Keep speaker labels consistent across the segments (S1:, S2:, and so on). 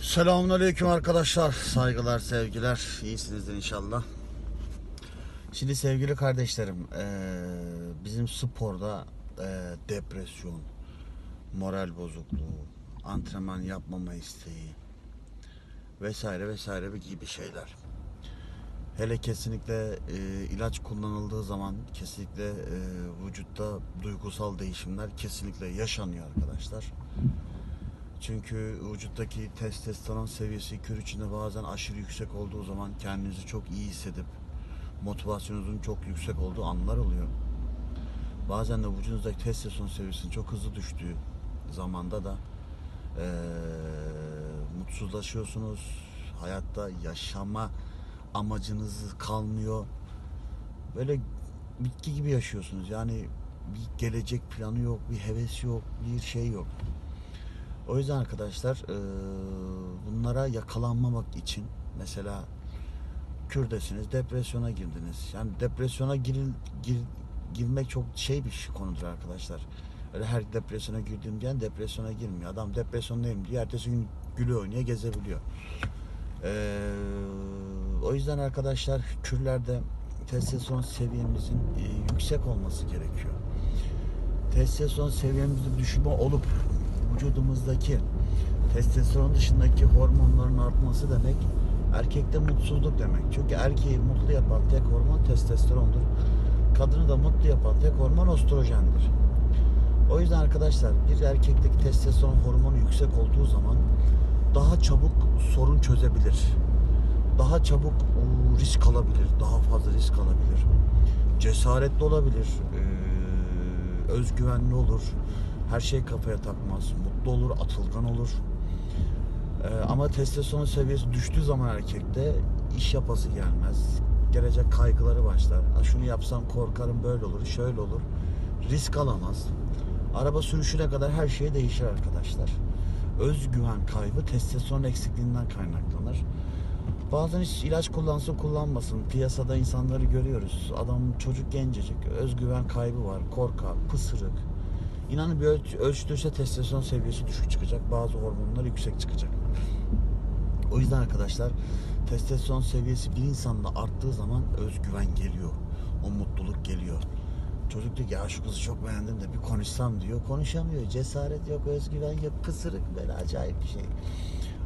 S1: Selamünaleyküm arkadaşlar. Saygılar, sevgiler. İyisinizdir inşallah. Şimdi sevgili kardeşlerim, bizim sporda depresyon, moral bozukluğu, antrenman yapmama isteği vesaire vesaire gibi şeyler. Hele kesinlikle ilaç kullanıldığı zaman kesinlikle vücutta duygusal değişimler kesinlikle yaşanıyor arkadaşlar. Çünkü vücuttaki testosteron seviyesi kür içinde bazen aşırı yüksek olduğu zaman kendinizi çok iyi hissedip motivasyonunuzun çok yüksek olduğu anlar oluyor. Bazen de vücudunuzdaki testosteron seviyesinin çok hızlı düştüğü zamanda da eee, mutsuzlaşıyorsunuz. Hayatta yaşama amacınız kalmıyor. Böyle bitki gibi yaşıyorsunuz. Yani bir gelecek planı yok, bir heves yok, bir şey yok. O yüzden arkadaşlar bunlara yakalanmamak için mesela kürdesiniz, depresyona girdiniz. Yani depresyona giril, gir, girmek çok şey bir şey konudur arkadaşlar. Öyle her depresyona girdim diyen depresyona girmiyor. Adam depresyondayım diye ertesi gün gülüyor oynuyor, gezebiliyor. Eee, o yüzden arkadaşlar kürlerde testosteron seviyemizin e, yüksek olması gerekiyor. Testosteron seviyemizde düşme olup vücudumuzdaki testosteron dışındaki hormonların artması demek erkekte mutsuzluk demek. Çünkü erkeği mutlu yapan tek hormon testosterondur. Kadını da mutlu yapan tek hormon östrojendir. O yüzden arkadaşlar bir erkekteki testosteron hormonu yüksek olduğu zaman daha çabuk sorun çözebilir. Daha çabuk risk alabilir. Daha fazla risk alabilir. Cesaretli olabilir. Ee, özgüvenli olur. Her şey kafaya takmaz. Mutlu olur, atılgan olur. Ee, ama testosteron seviyesi düştüğü zaman erkekte iş yapası gelmez. Gelecek kaygıları başlar. Ha, şunu yapsam korkarım böyle olur, şöyle olur. Risk alamaz. Araba sürüşüne kadar her şey değişir arkadaşlar. Özgüven kaybı testosteron eksikliğinden kaynaklanır. Bazen hiç ilaç kullansın kullanmasın. Piyasada insanları görüyoruz. Adam çocuk gencecik. Özgüven kaybı var. Korkak, pısırık. İnanın bir ölç ölçtüyse testosteron seviyesi düşük çıkacak. Bazı hormonlar yüksek çıkacak. O yüzden arkadaşlar testosteron seviyesi bir insanda arttığı zaman özgüven geliyor. O mutluluk geliyor. Çocuk diyor ki ya şu kızı çok beğendim de bir konuşsam diyor. Konuşamıyor. Cesaret yok, özgüven yok. Pısırık böyle acayip bir şey.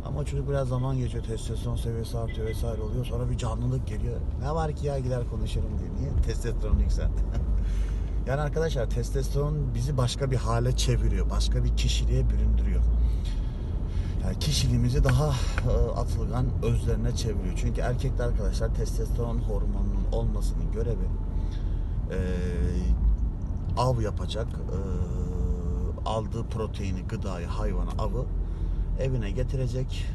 S1: Ama çocuk biraz zaman geçiyor. Testosteron seviyesi artıyor vesaire oluyor. Sonra bir canlılık geliyor. Ne var ki ya gider konuşalım diye. Niye? Testosteron yükseldi. yani arkadaşlar testosteron bizi başka bir hale çeviriyor. Başka bir kişiliğe büründürüyor. Yani kişiliğimizi daha e, atılgan özlerine çeviriyor. Çünkü erkekler arkadaşlar testosteron hormonunun olmasının görevi e, av yapacak e, aldığı proteini, gıdayı, hayvanı, avı evine getirecek.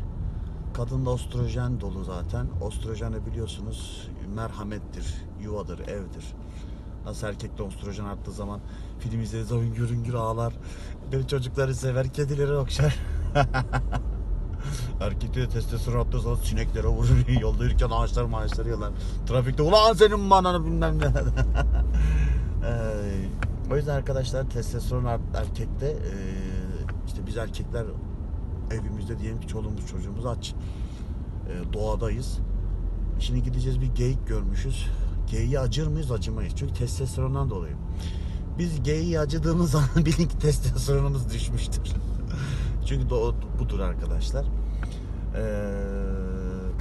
S1: Kadında ostrojen dolu zaten. Ostrojen de biliyorsunuz merhamettir, yuvadır, evdir. Nasıl erkekte ostrojen arttığı zaman film izlediği zaman hüngür hüngür ağlar. Benim çocukları sever, kedileri okşar. Erkekte de testosteron attığı zaman sineklere vurur. Yolda yürürken ağaçlar maaşları yiyorlar. Trafikte ulan senin bananı bilmem ne. O yüzden arkadaşlar testosteron art- erkekte e, işte biz erkekler evimizde diyelim ki çoluğumuz çocuğumuz aç. E, doğadayız. Şimdi gideceğiz bir geyik görmüşüz. Geyiğe acır mıyız? Acımayız. Çünkü testosterondan dolayı. Biz geyiğe acıdığımız zaman bilin ki testosteronumuz düşmüştür. Çünkü do- budur arkadaşlar. Ee,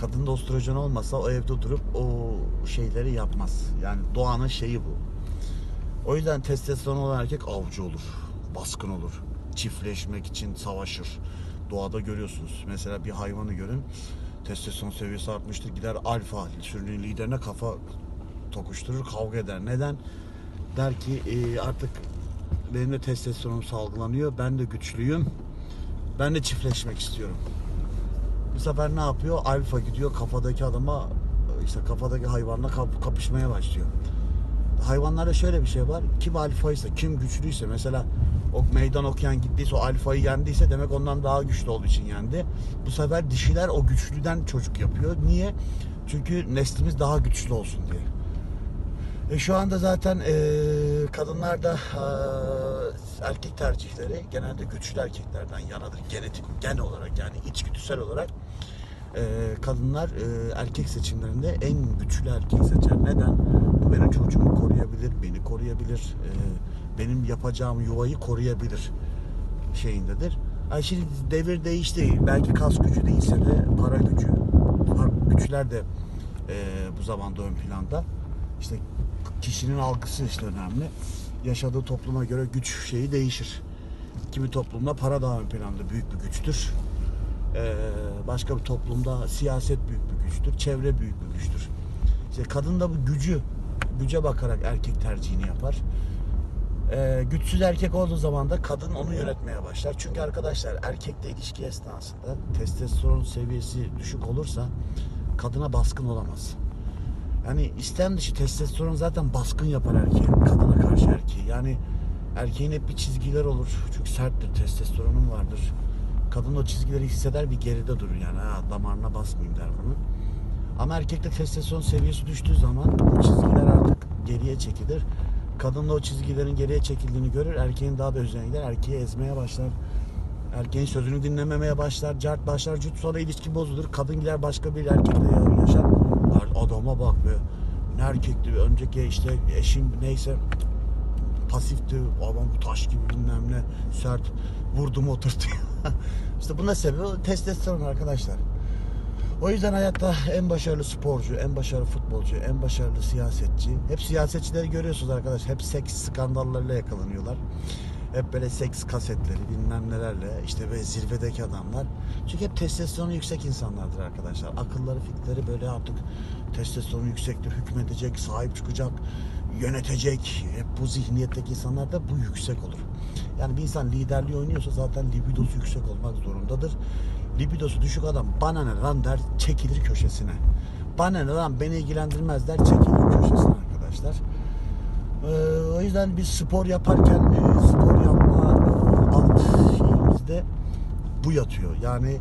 S1: kadında ostrojen olmasa o evde durup o şeyleri yapmaz. Yani doğanın şeyi bu. O yüzden testosteron olan erkek avcı olur. Baskın olur. Çiftleşmek için savaşır. Doğada görüyorsunuz. Mesela bir hayvanı görün. Testosteron seviyesi artmıştır. Gider alfa sürünün liderine kafa tokuşturur. Kavga eder. Neden? Der ki "Ee, artık benim de testosteronum salgılanıyor. Ben de güçlüyüm. Ben de çiftleşmek istiyorum. Bu sefer ne yapıyor? Alfa gidiyor kafadaki adama işte kafadaki hayvanla kap- kapışmaya başlıyor. Hayvanlarda şöyle bir şey var. Kim alfaysa, kim güçlüyse mesela o meydan okuyan gittiyse o alfayı yendiyse demek ondan daha güçlü olduğu için yendi. Bu sefer dişiler o güçlüden çocuk yapıyor. Niye? Çünkü neslimiz daha güçlü olsun diye. E, şu anda zaten e, kadınlar da e, erkek tercihleri genelde güçlü erkeklerden yanadır. Genetik, gen olarak yani içgüdüsel olarak e, kadınlar e, erkek seçimlerinde en güçlü erkeği seçer. Neden? Bu benim çocuğumu koruyabilir, beni koruyabilir, e, benim yapacağım yuvayı koruyabilir şeyindedir. Ay şimdi devir değişti. Belki kas gücü değilse de para gücü, güçler de e, bu zamanda ön planda. İşte kişinin algısı işte önemli. Yaşadığı topluma göre güç şeyi değişir. Kimi toplumda para daha ön planda büyük bir güçtür. Ee, başka bir toplumda siyaset büyük bir güçtür, çevre büyük bir güçtür. İşte kadın da bu gücü, güce bakarak erkek tercihini yapar. Ee, güçsüz erkek olduğu zaman da kadın onu yönetmeye başlar. Çünkü arkadaşlar erkekle ilişki esnasında testosteron seviyesi düşük olursa kadına baskın olamaz. Yani istem dışı testosteron zaten baskın yapar erkeği, kadına karşı erkeği. Yani erkeğin hep bir çizgiler olur. Çünkü serttir, testosteronun vardır. Kadın o çizgileri hisseder bir geride durur yani. Ha, damarına basmayayım der bunu. Ama erkekte testosteron seviyesi düştüğü zaman bu çizgiler artık geriye çekilir. Kadın da o çizgilerin geriye çekildiğini görür. Erkeğin daha da üzerine gider. Erkeği ezmeye başlar. Erkeğin sözünü dinlememeye başlar. Cart başlar. Cüt sonra ilişki bozulur. Kadın gider başka bir erkekle yaşar. Adama bak be. Ne erkekti. Önceki işte eşim neyse pasifti. Adam taş gibi bilmem ne. Sert. Vurdum oturttu. işte buna sebebi o testosteron arkadaşlar. O yüzden hayatta en başarılı sporcu, en başarılı futbolcu, en başarılı siyasetçi. Hep siyasetçileri görüyorsunuz arkadaşlar. Hep seks skandallarıyla yakalanıyorlar. Hep böyle seks kasetleri bilmem nelerle işte ve zirvedeki adamlar. Çünkü hep testosteronu yüksek insanlardır arkadaşlar. Akılları fikirleri böyle artık testosteronu yüksektir, hükmedecek, sahip çıkacak, yönetecek. Hep bu zihniyetteki insanlarda bu yüksek olur. Yani bir insan liderliği oynuyorsa zaten libidosu yüksek olmak zorundadır. Libidosu düşük adam bana ne lan der çekilir köşesine. Bana ne lan beni ilgilendirmez der çekilir köşesine arkadaşlar. Yüzden biz spor yaparken e, spor yapma e, alt şeyimizde bu yatıyor. Yani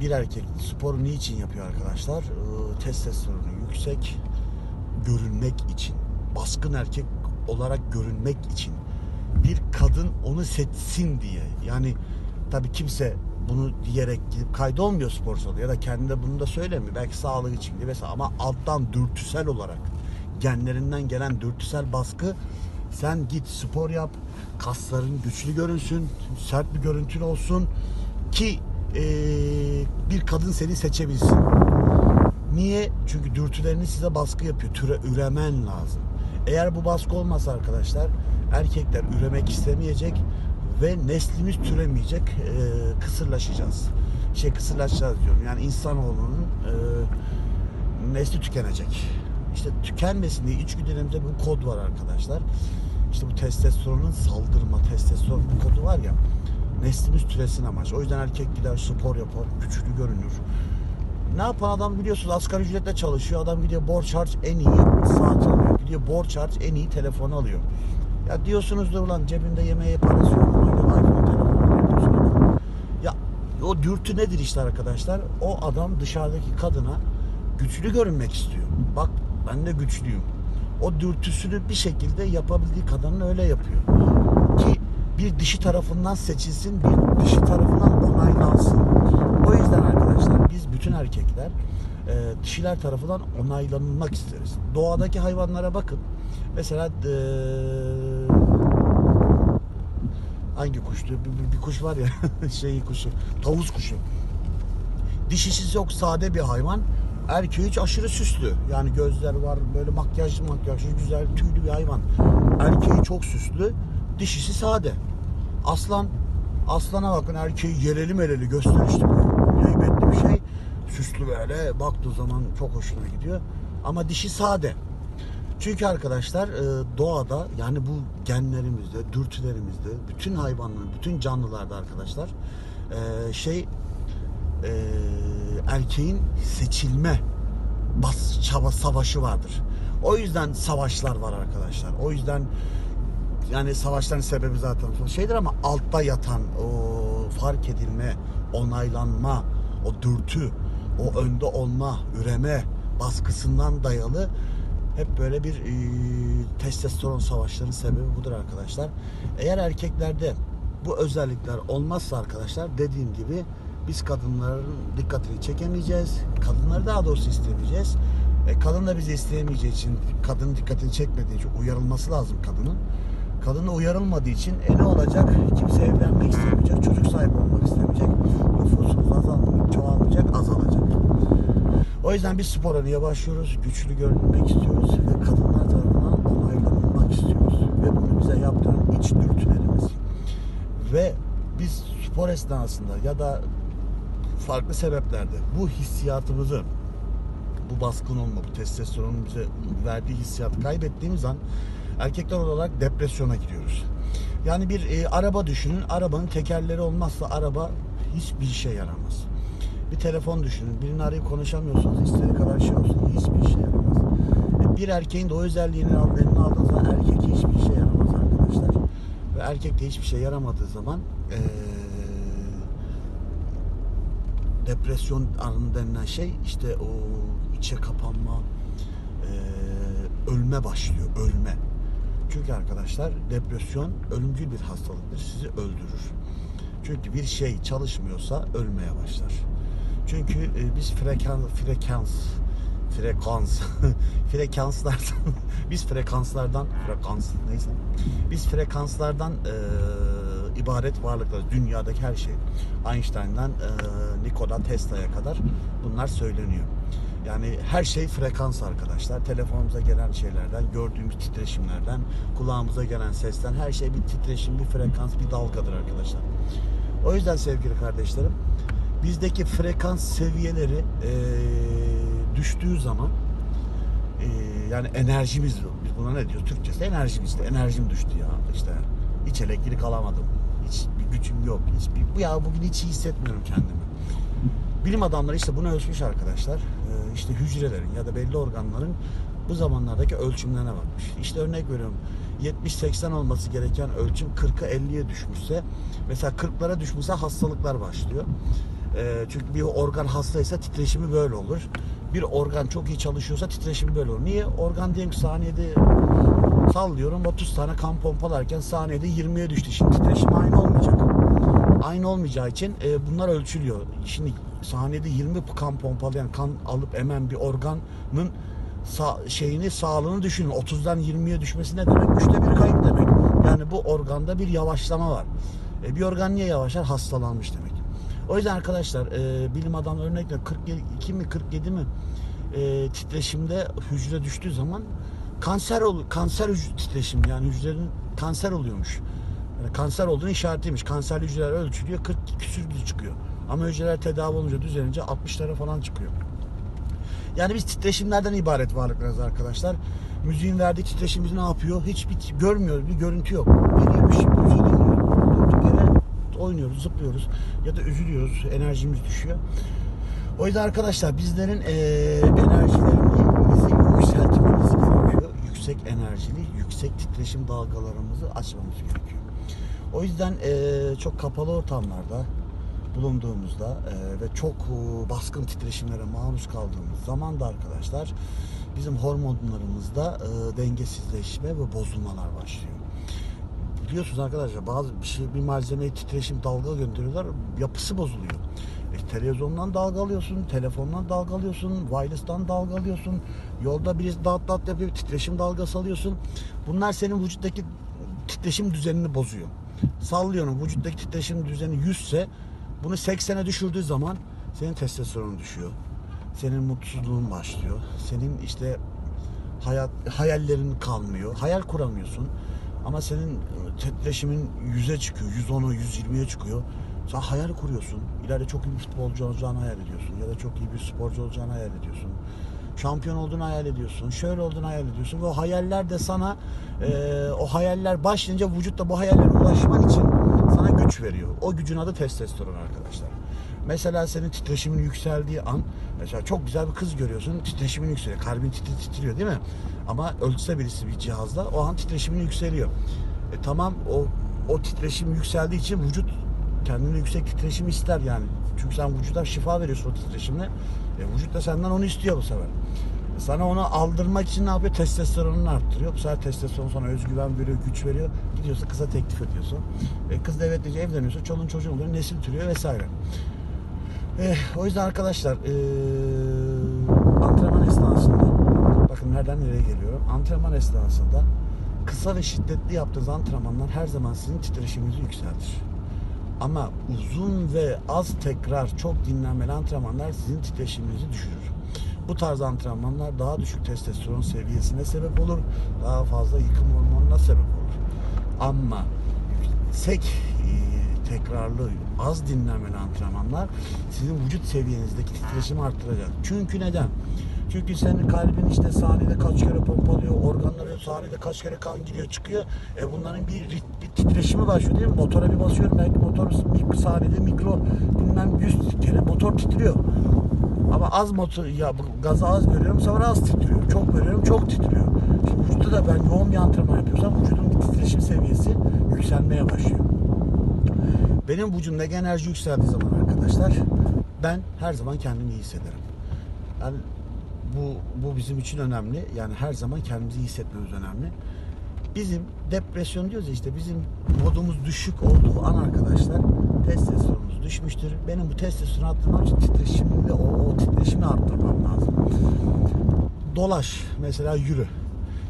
S1: bir erkek sporu niçin yapıyor arkadaşlar? Ee, testosteronu yüksek görünmek için. Baskın erkek olarak görünmek için. Bir kadın onu seçsin diye. Yani tabii kimse bunu diyerek gidip kaydolmuyor spor salonu ya da kendine bunu da söylemiyor. Belki sağlık için diye mesela ama alttan dürtüsel olarak genlerinden gelen dürtüsel baskı sen git spor yap kasların güçlü görünsün sert bir görüntün olsun ki eee, bir kadın seni seçebilsin. Niye? Çünkü dürtülerini size baskı yapıyor. Türe üremen lazım. Eğer bu baskı olmasa arkadaşlar erkekler üremek istemeyecek ve neslimiz türemeyecek. Ee, kısırlaşacağız. Şey kısırlaşacağız diyorum. Yani insanoğlunun e, nesli tükenecek. İşte tükenmesin diye içgüdülerimizde bu kod var arkadaşlar. İşte bu testosteronun saldırma, testosteron kodu var ya neslimiz türesin amaç. O yüzden erkek gider spor yapar, güçlü görünür. Ne yapan adam biliyorsunuz asgari ücretle çalışıyor. Adam gidiyor borç harç en iyi saat alıyor. Gidiyor borç harç en iyi telefonu alıyor. Ya diyorsunuz da ulan cebinde yemeğe parası yok. İPhone telefonu. Ya o dürtü nedir işte arkadaşlar? O adam dışarıdaki kadına güçlü görünmek istiyor. Bak ben de güçlüyüm. O dürtüsünü bir şekilde yapabildiği kadarını öyle yapıyor. Ki bir dişi tarafından seçilsin, bir dişi tarafından onaylansın. O yüzden arkadaşlar biz bütün erkekler e, dişiler tarafından onaylanmak isteriz. Doğadaki hayvanlara bakın. Mesela e, hangi kuştu? Bir, bir- bir kuş var ya şeyi kuşu. Tavus kuşu. Dişisi yok sade bir hayvan. Erkeği hiç aşırı süslü. Yani gözler var böyle makyajlı makyajlı güzel tüylü bir hayvan. Erkeği çok süslü. Dişisi sade. Aslan aslana bakın erkeği yeleli meleli gösterişli heybetli bir şey. Süslü böyle baktığı zaman çok hoşuna gidiyor. Ama dişi sade. Çünkü arkadaşlar e, doğada yani bu genlerimizde, dürtülerimizde, bütün hayvanların, bütün canlılarda arkadaşlar e, şey e, erkeğin seçilme bas çaba savaşı vardır. O yüzden savaşlar var arkadaşlar. O yüzden yani savaşların sebebi zaten şeydir ama altta yatan o fark edilme, onaylanma, o dürtü, o önde olma, üreme baskısından dayalı Hep böyle bir e, testosteron savaşlarının sebebi budur arkadaşlar. Eğer erkeklerde bu özellikler olmazsa arkadaşlar dediğim gibi biz kadınların dikkatini çekemeyeceğiz. Kadınları daha doğrusu istemeyeceğiz. E, kadın da bizi isteyemeyeceği için, kadının dikkatini çekmediği için uyarılması lazım kadının. Kadına uyarılmadığı için e ne olacak? Kimse evlenmek istemeyecek, çocuk sahibi olmak istemeyecek. Nüfusumuz azalmayacak, çoğalmayacak, azalacak. O yüzden biz spor araya başlıyoruz. Güçlü görünmek istiyoruz ve kadınlar tarafından onaylanmak istiyoruz. Ve bunu bize yaptıran iç dürtülerimiz. Ve biz spor esnasında ya da farklı sebeplerde bu hissiyatımızı bu baskın olma, bu testosteronun bize verdiği hissiyatı kaybettiğimiz an erkekler olarak depresyona giriyoruz. Yani bir e, araba düşünün. Arabanın tekerleri olmazsa araba hiçbir işe yaramaz. Bir telefon düşünün. Birini arayıp konuşamıyorsunuz. istediği kadar şey olsun. Hiçbir işe yaramaz. E, bir erkeğin de o özelliğini eline aldığınız zaman erkek hiçbir işe yaramaz arkadaşlar. Ve erkek de hiçbir şey yaramadığı zaman eee depresyon anı denilen şey işte o içe kapanma, eee, ölme başlıyor, ölme. Çünkü arkadaşlar depresyon ölümcül bir hastalıktır, sizi öldürür. Çünkü bir şey çalışmıyorsa ölmeye başlar. Çünkü e, biz frekans, frekans, frekans, frekanslardan, biz frekanslardan, frekans neyse, biz frekanslardan e, ibaret varlıklarız. Dünyadaki her şey. Einstein'dan e, Nikola Tesla'ya kadar bunlar söyleniyor. Yani her şey frekans arkadaşlar. Telefonumuza gelen şeylerden, gördüğümüz titreşimlerden, kulağımıza gelen sesten her şey bir titreşim, bir frekans, bir dalgadır arkadaşlar. O yüzden sevgili kardeşlerim, bizdeki frekans seviyeleri eee, düştüğü zaman eee, yani enerjimiz biz buna ne diyoruz Türkçesi enerjimiz de enerjim düştü ya işte hiç elektrik alamadım hiç bir gücüm yok hiç bir, ya bugün hiç iyi hissetmiyorum kendimi. Bilim adamları işte bunu ölçmüş arkadaşlar. Eee, işte hücrelerin ya da belli organların bu zamanlardaki ölçümlerine bakmış. İşte örnek veriyorum 70-80 olması gereken ölçüm 40'a 50'ye düşmüşse mesela 40'lara düşmüşse hastalıklar başlıyor. Ee, çünkü bir organ hastaysa titreşimi böyle olur. Bir organ çok iyi çalışıyorsa titreşimi böyle olur. Niye? Organ diyelim saniyede sallıyorum 30 tane kan pompalarken saniyede 20'ye düştü. Şimdi titreşim aynı olmayacak. Aynı olmayacağı için e, bunlar ölçülüyor. Şimdi saniyede 20 kan pompalayan, kan alıp emen bir organın sa- şeyini, sağlığını düşünün. 30'dan 20'ye düşmesi ne demek? Üçte bir kayıp demek. Yani bu organda bir yavaşlama var. E, bir organ niye yavaşlar? Hastalanmış demek. O yüzden arkadaşlar e, bilim adamı örnekle 42 mi 47 mi e, titreşimde hücre düştüğü zaman kanser ol kanser hücre titreşim yani hücrenin kanser oluyormuş. Yani kanser olduğunu işaretiymiş. Kanserli hücreler ölçülüyor 40 küsür çıkıyor. Ama hücreler tedavi olunca düzelince 60'lara falan çıkıyor. Yani biz titreşimlerden ibaret varlıklarız arkadaşlar. Müziğin verdiği titreşim bizi ne yapıyor? Hiçbir görmüyoruz, bir görüntü yok. Geliyor bir şey, oynuyoruz, zıplıyoruz ya da üzülüyoruz, enerjimiz düşüyor. O yüzden arkadaşlar bizlerin eee enerjilerimizi yükseltmemiz gerekiyor. Yüksek enerjili, yüksek titreşim dalgalarımızı açmamız gerekiyor. O yüzden eee, çok kapalı ortamlarda bulunduğumuzda eee, ve çok eee, baskın titreşimlere maruz kaldığımız zaman da arkadaşlar bizim hormonlarımızda eee, dengesizleşme ve bozulmalar başlıyor biliyorsunuz arkadaşlar bazı bir şey bir malzemeye titreşim dalga gönderiyorlar yapısı bozuluyor. E, televizyondan dalga alıyorsun, telefondan dalga alıyorsun, wireless'tan dalga alıyorsun. Yolda birisi dat dat yapıyor, titreşim dalgası alıyorsun. Bunlar senin vücuttaki titreşim düzenini bozuyor. Sallıyorum vücuttaki titreşim düzeni 100 ise bunu 80'e düşürdüğü zaman senin testosteronun düşüyor. Senin mutsuzluğun başlıyor. Senin işte hayat hayallerin kalmıyor. Hayal kuramıyorsun. Ama senin e, titreşimin 100'e çıkıyor, 110'a, 120'ye çıkıyor. Sen hayal kuruyorsun. İleride çok iyi bir futbolcu olacağını hayal ediyorsun. Ya da çok iyi bir sporcu olacağını hayal ediyorsun. Şampiyon olduğunu hayal ediyorsun. Şöyle olduğunu hayal ediyorsun. Ve o hayaller de sana e, o hayaller başlayınca vücutta bu hayallere ulaşman için sana güç veriyor. O gücün adı testosteron arkadaşlar. Mesela senin titreşimin yükseldiği an mesela çok güzel bir kız görüyorsun titreşimin yükseliyor. Kalbin titri titriyor değil mi? Ama ölçse birisi bir cihazla o an titreşimin yükseliyor. E tamam o o titreşim yükseldiği için vücut kendine yüksek titreşim ister yani. Çünkü sen vücuda şifa veriyorsun o titreşimle. E, vücut da senden onu istiyor bu sefer. Sana onu aldırmak için ne yapıyor? Testosteronunu arttırıyor. Bu sefer testosteron sana özgüven veriyor, güç veriyor. Gidiyorsun kıza teklif ediyorsun. E, kız da evet diyece evleniyorsun. Çoluğun çocuğun oluyor, nesil türüyor vesaire. Eh, o yüzden arkadaşlar eee, antrenman esnasında bakın nereden nereye geliyorum. Antrenman esnasında kısa ve şiddetli yaptığınız antrenmanlar her zaman sizin titreşiminizi yükseltir. Ama uzun ve az tekrar çok dinlenmeli antrenmanlar sizin titreşiminizi düşürür. Bu tarz antrenmanlar daha düşük testosteron seviyesine sebep olur. Daha fazla yıkım hormonuna sebep olur. Ama yüksek e, tekrarlı az dinlenmeli antrenmanlar sizin vücut seviyenizdeki titreşimi arttıracak. Çünkü neden? Çünkü senin kalbin işte saniyede kaç kere pompalıyor, organları saniyede kaç kere kan giriyor çıkıyor. E bunların bir, bir titreşimi başlıyor değil mi? Motora bir basıyorum belki motor saniyede mikro bilmem 100 kere motor titriyor. Ama az motor ya gaza az veriyorum sonra az titriyor. Çok veriyorum çok titriyor. Şimdi vücutta da ben yoğun bir antrenman yapıyorsam vücudun titreşim seviyesi yükselmeye başlıyor. Benim vücudumda enerji yükseldiği zaman arkadaşlar ben her zaman kendimi iyi hissederim. Yani bu bu bizim için önemli. Yani her zaman kendimizi iyi hissetmemiz önemli. Bizim depresyon diyoruz ya işte bizim modumuz düşük olduğu an arkadaşlar testosteronumuz düşmüştür. Benim bu testosteronu arttırmam için titreşimimi o, o titreşimi arttırmam lazım. Dolaş mesela yürü.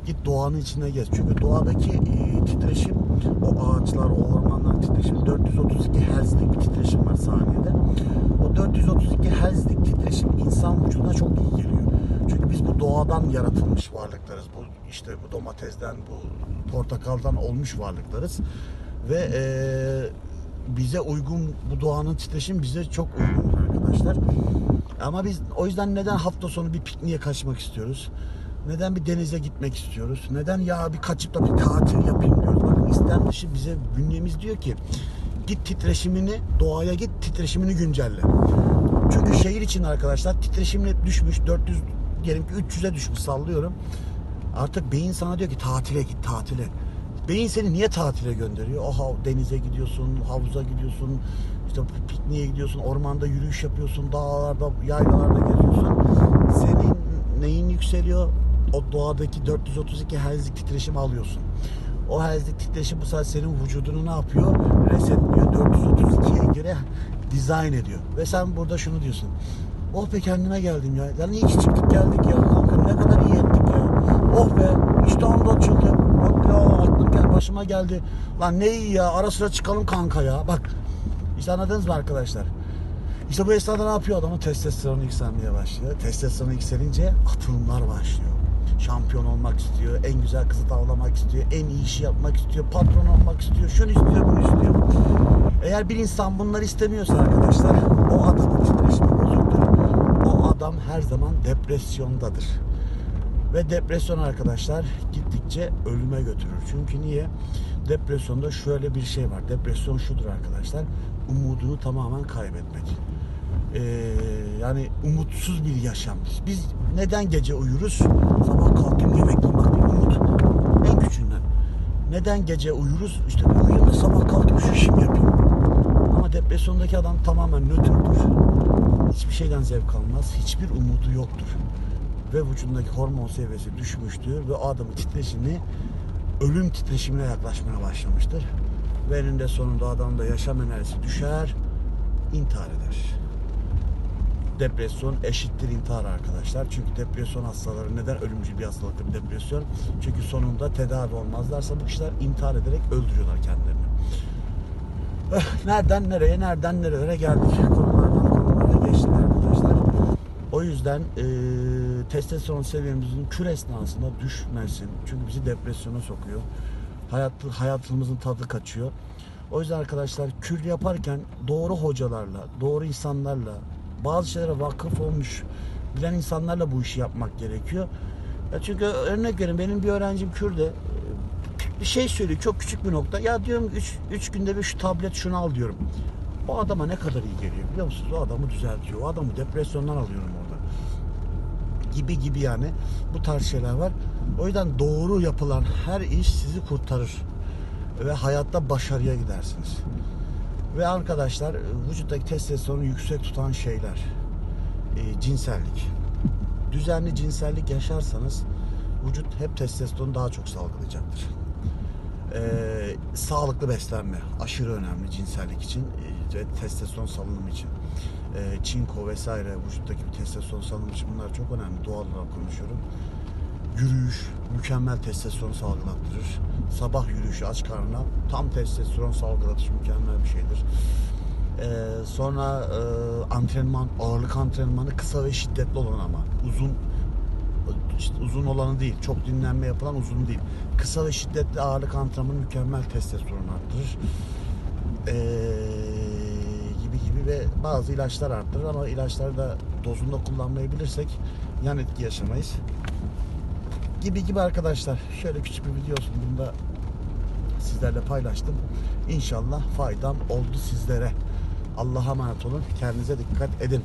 S1: Git doğanın içine gez. Çünkü doğadaki e, titreşim o ağaçlar, o ormanların titreşimi 432 Hz'lik bir titreşim var saniyede. O 432 Hz'lik titreşim insan vücuduna çok iyi geliyor. Çünkü biz bu doğadan yaratılmış varlıklarız. Bu işte bu domatesden, bu portakaldan olmuş varlıklarız. Ve e, bize uygun bu doğanın titreşimi bize çok uygun arkadaşlar. Ama biz o yüzden neden hafta sonu bir pikniğe kaçmak istiyoruz? Neden bir denize gitmek istiyoruz? Neden ya bir kaçıp da bir tatil yapayım diyoruz? Bakın istem dışı bize bünyemiz diyor ki git titreşimini doğaya git titreşimini güncelle. Çünkü şehir için arkadaşlar titreşim hep düşmüş 400 diyelim ki 300'e düşmüş sallıyorum. Artık beyin sana diyor ki tatile git tatile. Beyin seni niye tatile gönderiyor? Oha denize gidiyorsun, havuza gidiyorsun, işte pikniğe gidiyorsun, ormanda yürüyüş yapıyorsun, dağlarda, yaylalarda geziyorsun. Senin neyin yükseliyor? O doğadaki 432 Hz'lik titreşimi alıyorsun. O Hz'lik titreşim bu sefer senin vücudunu ne yapıyor? Resetliyor. 432'ye göre dizayn ediyor. Ve sen burada şunu diyorsun. Oh be kendime geldim ya. Yani iyi ki çıktık geldik ya. Kanka ne kadar iyi ettik ya. Oh be iştahım da açıldı. Bak ya aklım gel başıma geldi. Lan ne iyi ya ara sıra çıkalım kanka ya. Bak işte anladınız mı arkadaşlar? İşte bu esnada ne yapıyor adamın testosteronu yükselmeye başlıyor. Testosteronu yükselince atılımlar başlıyor. Şampiyon olmak istiyor, en güzel kızı tavlamak istiyor, en iyi işi yapmak istiyor, patron olmak istiyor, şunu istiyor, bunu istiyor. Eğer bir insan bunları istemiyorsa arkadaşlar, o adamın titreşimi bozuktur. O adam her zaman depresyondadır. Ve depresyon arkadaşlar gittikçe ölüme götürür. Çünkü niye? Depresyonda şöyle bir şey var. Depresyon şudur arkadaşlar. Umudunu tamamen kaybetmek. Ee, yani umutsuz bir yaşam. Biz neden gece uyuruz? Sabah kalkayım yemek. Bak bir umut. En küçüğünden. Neden gece uyuruz? İşte bir uyuyayım sabah kalkayım şu işimi yapayım. Ama depresyondaki adam tamamen nötrdür. Hiçbir şeyden zevk almaz. Hiçbir umudu yoktur. Ve vücudundaki hormon seviyesi düşmüştür. Ve adamın titreşimi ölüm titreşimine yaklaşmaya başlamıştır. Ve eninde sonunda adamda yaşam enerjisi düşer, intihar eder. Depresyon eşittir intihar arkadaşlar. Çünkü depresyon hastaları neden ölümcül bir hastalıktır depresyon? Çünkü sonunda tedavi olmazlarsa bu kişiler intihar ederek öldürüyorlar kendilerini. Eh, Nereden nereye, nereden nerelere geldik. Konulardan konulara geçtik arkadaşlar. O yüzden e, testosteron seviyemizin kür esnasında düşmesin. Çünkü bizi depresyona sokuyor. Hayat, hayatımızın tadı kaçıyor. O yüzden arkadaşlar kür yaparken doğru hocalarla, doğru insanlarla, bazı şeylere vakıf olmuş, bilen insanlarla bu işi yapmak gerekiyor. Ya çünkü örnek verin benim bir öğrencim kürde bir şey söylüyor çok küçük bir nokta. Ya diyorum 3 günde bir şu tablet şunu al diyorum. O adama ne kadar iyi geliyor biliyor musunuz? O adamı düzeltiyor. O adamı depresyondan alıyorum orada. Gibi gibi yani. Bu tarz şeyler var. O yüzden doğru yapılan her iş sizi kurtarır. Ve hayatta başarıya gidersiniz. Ve arkadaşlar vücuttaki testosteronu yüksek tutan şeyler. e, cinsellik. düzenli cinsellik yaşarsanız vücut hep testosteron daha çok salgılayacaktır. Ee, sağlıklı beslenme aşırı önemli cinsellik için e, ve testosteron salınımı için. Ee, çinko vesaire vücuttaki testosteron salınımı için bunlar çok önemli. Doğal olarak konuşuyorum. Yürüyüş mükemmel testosteron salgılattırır. Sabah yürüyüşü aç karnına tam testosteron salgılatır mükemmel bir şeydir. Ee, sonra e, antrenman, ağırlık antrenmanı kısa ve şiddetli olan ama uzun uzun olanı değil, çok dinlenme yapılan uzun değil. Kısa ve şiddetli ağırlık antrenmanı mükemmel testosteron arttırır. Ee, gibi gibi ve bazı ilaçlar arttırır ama ilaçları da dozunda kullanmayı bilirsek yan etki yaşamayız. Gibi gibi arkadaşlar. Şöyle küçük bir video olsun. Bunu da sizlerle paylaştım. İnşallah faydam oldu sizlere. Allah'a emanet olun. Kendinize dikkat edin.